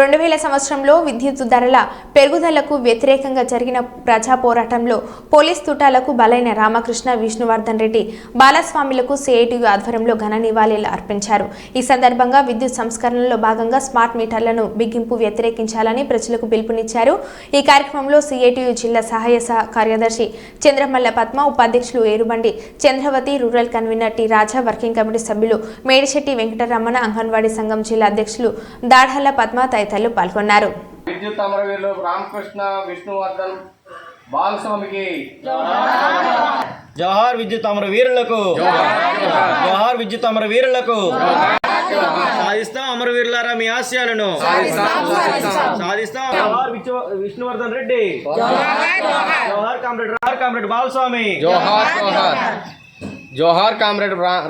రెండు వేల సంవత్సరంలో విద్యుత్ ధరల పెరుగుదలకు వ్యతిరేకంగా జరిగిన ప్రజా పోరాటంలో పోలీస్ తుటాలకు బలైన రామకృష్ణ విష్ణువర్ధన్ రెడ్డి బాలస్వామిలకు సిఐటియు ఆధ్వర్యంలో ఘన నివాళులు అర్పించారు. ఈ సందర్భంగా విద్యుత్ సంస్కరణలో భాగంగా స్మార్ట్ మీటర్లను బిగింపు వ్యతిరేకించాలని ప్రజలకు పిలుపునిచ్చారు. ఈ కార్యక్రమంలో సిఐటియు జిల్లా సహాయ సహ కార్యదర్శి చంద్రమల్ల పద్మ ఉపాధ్యక్షులు Erubandi Chandravathi rural convener T Raja working committee సభ్యులు మేడిశెట్టి వెంకటరమణ అంగన్వాడీ సంఘం జిల్లా అధ్యక్షులు దాఢల్ల పద్మ తదితరులు పాల్గొన్నారు. విద్యుత్ అమరవీరులు రామకృష్ణ విష్ణువర్ధన్ బాలస్వామికి జోహార్ విద్యుత్ అమర వీరులకు జోహార్ విద్యుత్ అమర వీరులకు సాధిస్తాం అమర వీరులారా మీ ఆశయాలను. సాధిస్తాం. విష్ణువర్ధన్ రెడ్డి. జోహార్ కామ్రేడ్ జోహార్ కామ్రేడ్ బాలస్వామి. జోహార్ జోహార్ కామ్రేడ్ రా-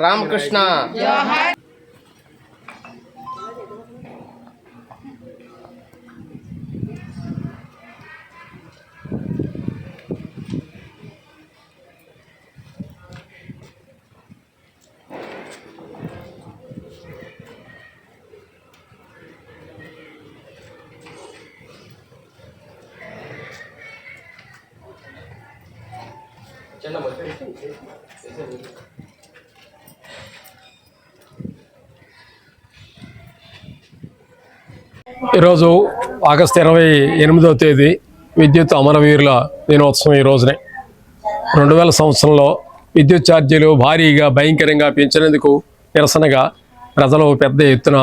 రామకృష్ణ ఈరోజు ఆగస్టు ఇరవై ఎనిమిదవ తేదీ విద్యుత్ అమరవీరుల దినోత్సవం ఈ రోజునే. రెండు వేల సంవత్సరంలో విద్యుత్ ఛార్జీలు భారీగా భయంకరంగా పెంచినందుకు నిరసనగా ప్రజలు పెద్ద ఎత్తున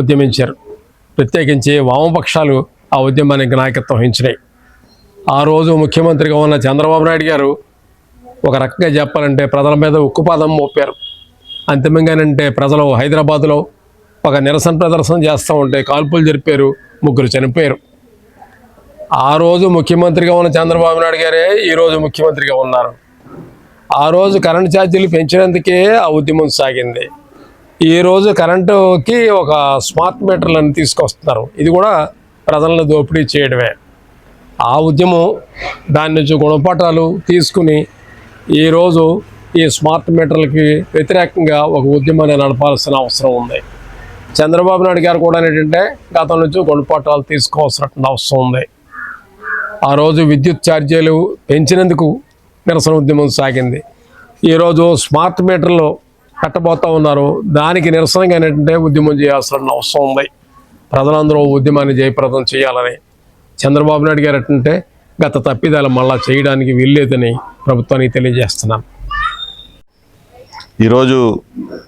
ఉద్యమించారు. ప్రత్యేకించి వామపక్షాలు ఆ ఉద్యమానికి నాయకత్వం వహించినాయి. ఆ రోజు ముఖ్యమంత్రిగా ఉన్న చంద్రబాబు నాయుడు గారు ఒక రకంగా చెప్పాలంటే ప్రజల మీద ఉక్కుపాదం మోపారు. అంతిమంగానంటే ప్రజలు హైదరాబాదులో ఒక నిరసన ప్రదర్శన చేస్తూ ఉంటే కాల్పులు జరిపారు ముగ్గురు చనిపోయారు. ఆ రోజు ముఖ్యమంత్రిగా ఉన్న చంద్రబాబు నాయుడు గారే ఈరోజు ముఖ్యమంత్రిగా ఉన్నారు. ఆ రోజు కరెంటు ఛార్జీలు పెంచినందుకే ఆ ఉద్యమం సాగింది. ఈ రోజు కరెంటుకి ఒక స్మార్ట్ మీటర్లను తీసుకొస్తున్నారు. ఇది కూడా ప్రజలను దోపిడీ చేయడమే. ఆ ఉద్యమం దాని నుంచి గుణపాఠాలు తీసుకుని ఈరోజు ఈ స్మార్ట్ మీటర్లకి వ్యతిరేకంగా ఒక ఉద్యమాన్ని నడపాల్సిన అవసరం ఉంది. చంద్రబాబు నాయుడు గారు కూడా ఏంటంటే గతం నుంచి గుణపాఠాలు తీసుకోవాల్సిన అవసరం ఉంది. ఆ రోజు విద్యుత్ ఛార్జీలు పెంచినందుకు నిరసన ఉద్యమం సాగింది. ఈరోజు స్మార్ట్ మీటర్లు పెట్టబోతా ఉన్నారు. దానికి నిరసనగా ఏంటంటే ఉద్యమం చేయాల్సిన అవసరం ఉంది. ప్రజలందరూ ఉద్యమాన్ని జయప్రదం చేయాలని. చంద్రబాబు నాయుడు గారు ఏంటంటే గత తప్పిదాలు మళ్ళా చేయడానికి వీల్లేదని ప్రభుత్వానికి తెలియజేస్తున్నాను ఈరోజు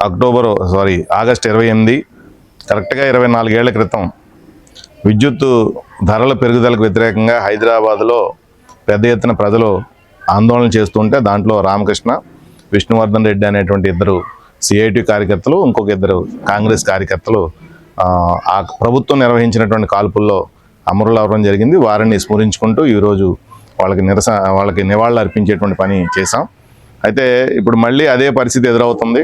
అక్టోబర్ సారీ ఆగస్ట్ ఇరవై ఎనిమిది కరెక్ట్గా ఇరవై నాలుగేళ్ళ క్రితం విద్యుత్తు ధరల పెరుగుదలకు వ్యతిరేకంగా హైదరాబాద్లో పెద్ద ఎత్తున ప్రజలు ఆందోళన చేస్తుంటే దాంట్లో రామకృష్ణ విష్ణువర్ధన్ రెడ్డి అనేటువంటి ఇద్దరు సిఐటి కార్యకర్తలు ఇంకొక ఇద్దరు కాంగ్రెస్ కార్యకర్తలు ఆ ప్రభుత్వం నిర్వహించినటువంటి కాల్పుల్లో అమరులు అవ్వడం జరిగింది. వారిని స్మరించుకుంటూ ఈరోజు వాళ్ళకి నిరసన వాళ్ళకి నివాళులు అర్పించేటువంటి పని చేశాం. అయితే ఇప్పుడు మళ్ళీ అదే పరిస్థితి ఎదురవుతుంది.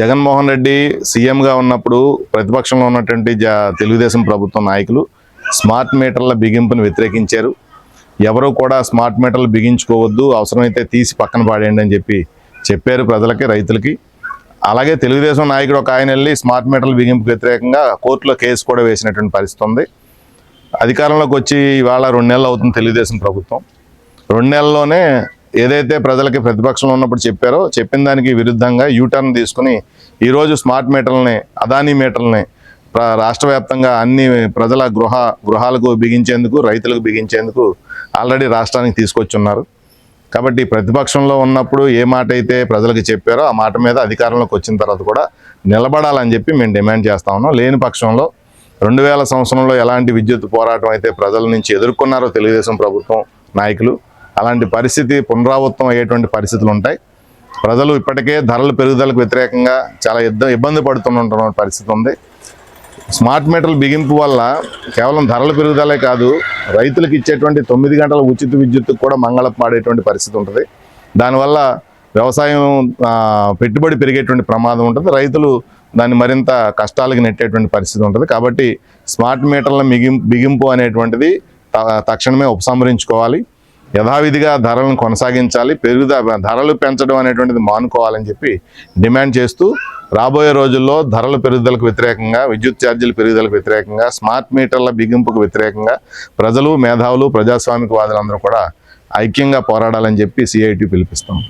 జగన్మోహన్ రెడ్డి సీఎంగా ఉన్నప్పుడు ప్రతిపక్షంలో ఉన్నటువంటి జ తెలుగుదేశం ప్రభుత్వం నాయకులు స్మార్ట్ మీటర్ల బిగింపును వ్యతిరేకించారు. ఎవరు కూడా స్మార్ట్ మీటర్లు బిగించుకోవద్దు అవసరమైతే తీసి పక్కన పాడేయండి అని చెప్పి చెప్పారు ప్రజలకి రైతులకి. అలాగే తెలుగుదేశం నాయకుడు ఒక ఆయన వెళ్ళి స్మార్ట్ మీటర్ల బిగింపుకు వ్యతిరేకంగా కోర్టులో కేసు కూడా వేసినటువంటి పరిస్థితి ఉంది. అధికారంలోకి వచ్చి ఇవాళ రెండు నెలలు అవుతుంది తెలుగుదేశం ప్రభుత్వం. రెండు నెలల్లోనే ఏదైతే ప్రజలకి ప్రతిపక్షంలో ఉన్నప్పుడు చెప్పారో చెప్పిన దానికి విరుద్ధంగా యూటర్న్ తీసుకుని ఈరోజు స్మార్ట్ మీటర్లని అదానీ మీటర్లని రాష్ట్ర వ్యాప్తంగా అన్ని ప్రజల గృహ గృహాలకు బిగించేందుకు రైతులకు బిగించేందుకు ఆల్రెడీ రాష్ట్రానికి తీసుకొచ్చున్నారు. కాబట్టి ప్రతిపక్షంలో ఉన్నప్పుడు ఏ మాట అయితే ప్రజలకు చెప్పారో ఆ మాట మీద అధికారంలోకి వచ్చిన తర్వాత కూడా నిలబడాలని చెప్పి మేము డిమాండ్ చేస్తా ఉన్నాం. లేని పక్షంలో రెండు వేల సంవత్సరంలో ఎలాంటి విద్యుత్ పోరాటం అయితే ప్రజల నుంచి ఎదుర్కొన్నారో తెలుగుదేశం ప్రభుత్వం నాయకులు అలాంటి పరిస్థితి పునరావృతం అయ్యేటువంటి పరిస్థితులు ఉంటాయి. ప్రజలు ఇప్పటికే ధరల పెరుగుదలకు వ్యతిరేకంగా చాలా ఇబ్బంది పడుతున్న పరిస్థితి ఉంది. స్మార్ట్ మీటర్ల బిగింపు వల్ల కేవలం ధరల పెరుగుదలే కాదు రైతులకు ఇచ్చేటువంటి తొమ్మిది గంటల ఉచిత విద్యుత్తు కూడా మంగళ పాడేటువంటి పరిస్థితి ఉంటుంది. దానివల్ల వ్యవసాయం పెట్టుబడి పెరిగేటువంటి ప్రమాదం ఉంటుంది. రైతులు దాన్ని మరింత కష్టాలకు నెట్టేటువంటి పరిస్థితి ఉంటుంది. కాబట్టి స్మార్ట్ మీటర్ల మిగిం బిగింపు అనేటువంటిది త- తక్షణమే ఉపసంహరించుకోవాలి. యథావిధిగా ధరలను కొనసాగించాలి. పెరుగుద ధరలు పెంచడం అనేటువంటిది మానుకోవాలని చెప్పి డిమాండ్ చేస్తూ రాబోయే రోజుల్లో ధరల పెరుగుదలకు వ్యతిరేకంగా విద్యుత్ ఛార్జీల పెరుగుదలకు వ్యతిరేకంగా స్మార్ట్ మీటర్ల బిగింపుకు వ్యతిరేకంగా ప్రజలు మేధావులు ప్రజాస్వామికవాదులందరూ కూడా ఐక్యంగా పోరాడాలని చెప్పి సిఐటి పిలిపిస్తాం.